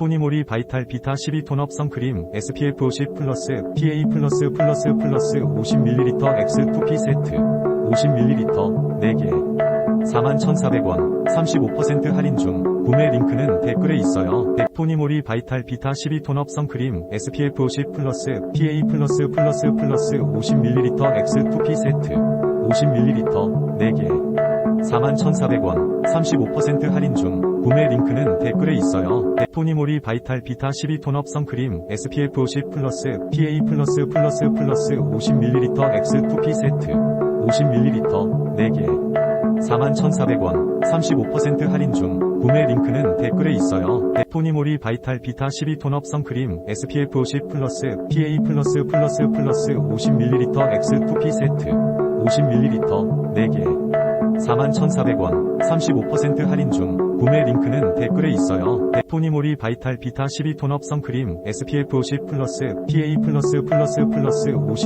데포니모리 바이탈 비타 12 톤업 선크림 SPF 50 플러스 PA 플러스 플러스 플러스 50ml X2P 세트. 50ml 4개. 41,400원 35% 할인 중. 구매 링크는 댓글에 있어요. 데포니모리 바이탈 비타 12 톤업 선크림 SPF 50 플러스 PA 플러스 플러스 플러스 50ml X2P 세트. 50ml 4개 41,400원 35% 할인 중 구매 링크는 댓글에 있어요. 데포니모리 바이탈 비타 12 톤업 선크림 SPF 50 플러스 PA 플러스 플러스 플러스 50ml X2P 세트 50ml 4개 41,400원 35% 할인 중 구매 링크는 댓글에 있어요. 데포니모리 바이탈 비타 12 톤업 선크림 SPF 50 플러스 PA 플러스 플러스 플러스 50ml X2P 세트 50ml 4개 41,400원 35% 할인 중 구매 링크는 댓글에 있어요. 데포니모리 바이탈 비타 12 톤업 선크림 SPF 50 플러스 PA 플러스 플러스 플러스 50